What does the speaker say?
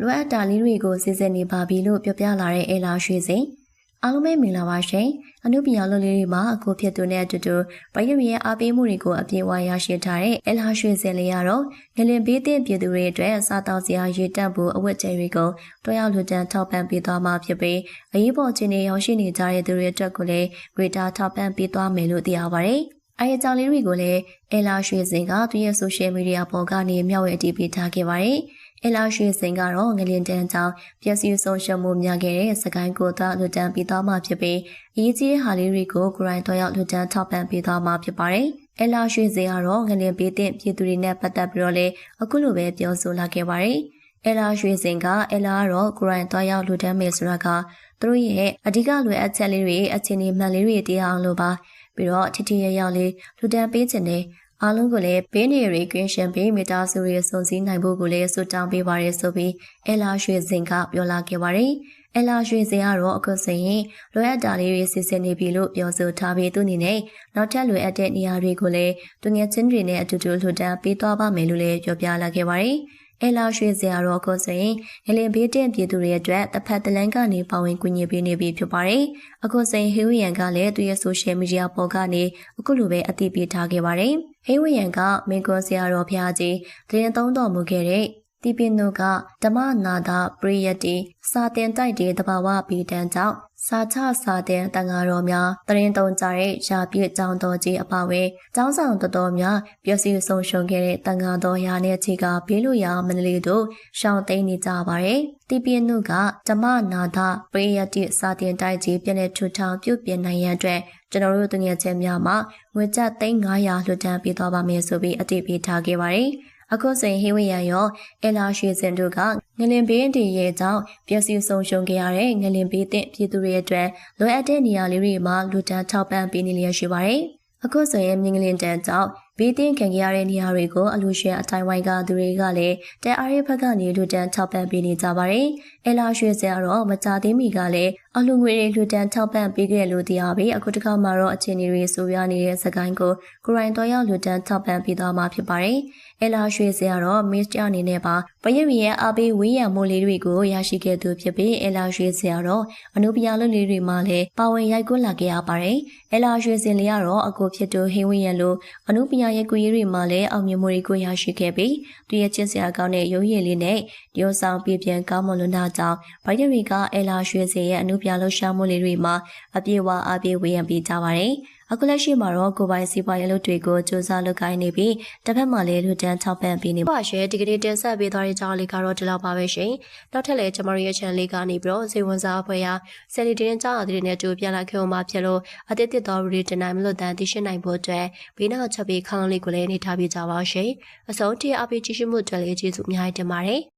လိုအပ်တာလေးတွေကိုစစ်စစ်နေပါပြီလို့ပြောပြလာတဲ့အဲလာရွှေစင်အားလုံးပဲမင်္ဂလာပါရှင်အနုပညာလုပ်လေးတွေမှာအခုဖြစ်သူနဲ့အတူတူပရိယရဲ့အားပေးမှုတွေကိုအပြည့်အဝရရှိထားတဲ့အဲလာရွှေစင်လေးကတော့ငလင်ဘေးသင့်ပြည်သူတွေအတွက်စားတောက်စရာရေတက်ဖို့အဝတ်ကျဲတွေကိုတွားရောက်လူတန်းထောက်ပံ့ပေးသွားမှာဖြစ်ပြီးအရေးပေါ်ခြင်းတွေရောက်ရှိနေကြတဲ့သူတွေအတွက်ကိုလည်းဂရေတာထောက်ပံ့ပေးသွားမယ်လို့သိရပါတယ်အဲအကြောင်းလေးတွေကိုလည်းအဲလာရွှေစင်ကသူရဲ့ social media ပေါ်ကနေမျှဝေအတည်ပြုထားခဲ့ပါတယ်။ အဲလာရွှေစင်ကတော့ငလင်တန်းကြောင့်ပျက်စီးဆုံးရှုံးမှုများခဲ့တဲ့စကိုင်းကိုသားလူတန်းပြီးသွားမှဖြစ်ပြီးအရေးကြီးတဲ့ဟာလေးတွေကိုကိုရိုင်းတော်ရောက်လူတန်းထောက်ပံ့ပေးသွားမှဖြစ်ပါတယ်။အဲလာရွှေစင်ကတော့ငလင်ပေးတဲ့ပြည်သူတွေနဲ့ပတ်သက်ပြီးတော့လည်းအခုလိုပဲပြောဆိုလာခဲ့ပါတယ်။အဲလာရွှေစင်ကအဲလာကတော့ကိုရိုင်းတော်ရောက်လူတန်းမယ်ဆိုတာကသူတို့ရဲ့အဓိကလွယ်အပ်ချက်လေးတွေအခြေအနေမှန်လေးတွေတရားအောင်လို့ပါပြီးတော့ထထရရောက်လေးလူတန်းပေးခြင်းနဲ့ အားလုံးကိုလည်းဘေးနေရီကင်းရှင်ပေးမိသားစုတွေစုံစည်းနိုင်ဖို့ကိုလည်းဆုတောင်းပေးပါရဆိုပြီးအလာရွှေစင်ကပြောလာခဲ့ပါတယ်။အလာရွှေစင်ကတော့အခုဆိုရင်လိုအပ်တာလေးတွေစစ်စစ်နေပြီလို့ပြောဆိုထားပြီးသူအနေနဲ့နောက်ထပ်လိုအပ်တဲ့နေရာတွေကိုလည်းသူငယ်ချင်းတွေနဲ့အတူတူလှူဒန်းပေးသွားပါမယ်လို့လည်းပြောပြလာခဲ့ပါတယ်။ အဲလာရွှေစရာတော့အခုဆိုရင်ငလင်ဘေးတင်ပြည်သူတွေအတွက်တစ်ဖက်တလန်းကနေပါဝင်ကူညီပေးနေပြီဖြစ်ပါတယ်။အခုဆိုရင်ဟေးဝီယန်ကလည်းသူရဲ့ social media ပေါ်ကနေအခုလိုပဲအသိပေးထားခဲ့ပါတယ်။ဟေးဝီယန်ကမင်ကွန်ဆရာတော်ဖျားကြီးတရင်သုံးတော်မူခဲ့တဲ့တီပင်တို့ကဓမ္မနာတာပရိယတ်တီစာတင်တိုက်တဲ့တဘာဝပီတန်ကြောင့် စာချစာတင်တန်ဃာတော်များတရင်တုံကြတဲ့ရာပြည့်ကျောင်းတော်ကြီးအပါဝဲကျောင်းဆောင်တော်တော်များပျက်စီးဆုံးရှုံးခဲ့တဲ့တန်ဃာတော်ရာနဲ့ချီကဘေးလို့ရမန္တလေးတို့ရှောင်းသိမ်းနေကြပါတယ်။တီပင်တို့ကဓမ္မနာတာပရိယတ်တီစာတင်တိုက်ကြီးပြည့်တဲ့ထူထောင်ပြုပြင်နိုင်ရန်အတွက်ကျွန်တော်တို့တငယ်ချင်းများမှာငွေကျပ်3900လွှတ်တန်းပေးသွားပါမယ်ဆိုပြီးအတည်ပြုထားခဲ့ပါတယ်။ အခုဆိုရင်ဟေးဝရရောအလာရွှေစင်တို့ကငလင်ဘေးတီရဲ့ကြောင့်ပျက်စီးဆုံးရှုံးခဲ့ရတဲ့ငလင်ဘေးတဲ့ပြည်သူတွေအတွက်လိုအပ်တဲ့နေရာလေးတွေမှာလူတန်းထောက်ပံ့ပေးနေလျက်ရှိပါတယ်။အခုဆိုရင်မြင်းကလင်တန်းကြောင့် ဘေးတင်ခံရတဲ့နေရာတွေကိုအလူရှင်အတိုင်းဝိုင်းကသူတွေကလည်းတဲအားရဘက်ကနေလူတန်းထောက်ပံ့ပေးနေကြပါတယ်။အလာရွှေစင်ကတော့မကြသေးမီကလည်းအလူငွေတွေလူတန်းထောက်ပံ့ပေးခဲ့လို့တရားပြီးအခုတစ်ခါမှတော့အခြေအနေတွေဆိုးရွားနေတဲ့စကိုင်းကိုကိုရိုင်းတော်ရောက်လူတန်းထောက်ပံ့ပေးသွားမှာဖြစ်ပါတယ်။အလာရွှေစင်ကတော့မစ္စတာအနေနဲ့ပါပရမီရဲ့အားပေးဝေးရမိုးလေးတွေကိုရရှိခဲ့သူဖြစ်ပြီးအလာရွှေစင်ကတော့အနုပညာလုပ်လေးတွေမှာလည်းပါဝင်ရိုက်ကွလာခဲ့ရပါတယ်။အလာရွှေစင်လေးကတော့အကိုဖြစ်သူဟင်းဝင်းရလို့အနုပညာရဲ့ကိုရေးတွေမှာလည်းအောင်မြင်မှုတွေကိုရရှိခဲ့ပြီးသူရဲ့ချစ်စရာကောင်းတဲ့ရုပ်ရည်လေးနဲ့ရုပ်ဆောင်ပြပြန်ကောင်းမွန်လွန်းတာကြောင့်ဗိုက်တရီကအလာရွှေစင်ရဲ့အနုပညာလှူရှာမှုလေးတွေမှာအပြည့်အဝအပြည့်ဝေးရန်ပေးကြပါတယ်။ အခုလက်ရှိမှာတော့ကိုပိုင်စီပွားရေးလုပ်တွေကိုစူးစမ်းလုပ်ကိုင်းနေပြီးတစ်ဖက်မှာလည်းလူတန်းထောက်ပံ့ပေးနေပါရှယ်ဒီကနေ့တင်ဆက်ပေးသွားတဲ့ကြောင်းလေးကတော့ဒီလောက်ပါပဲရှင်နောက်ထပ်လည်းကျမတို့ရဲ့ channel လေးကနေပြီးတော့ဇေဝန်စားအဖွဲ့ရာဆယ်လီတင်းကြောင်းအသစ်နဲ့တူပြန်လာခဲ့အောင်မှာဖြစ်လို့အသစ်တစ်တော်ရီတင်နိုင်မလို့တန်သိရှိနိုင်ဖို့အတွက်ဘေးနောက်ချက်ပြီးခေါင်းလေးကိုလည်းနေထားပြကြပါရှင်အစုံတရအပိကြည့်ရှုမှုအတွက်လည်းကျေးဇူးအများကြီးတင်ပါတယ်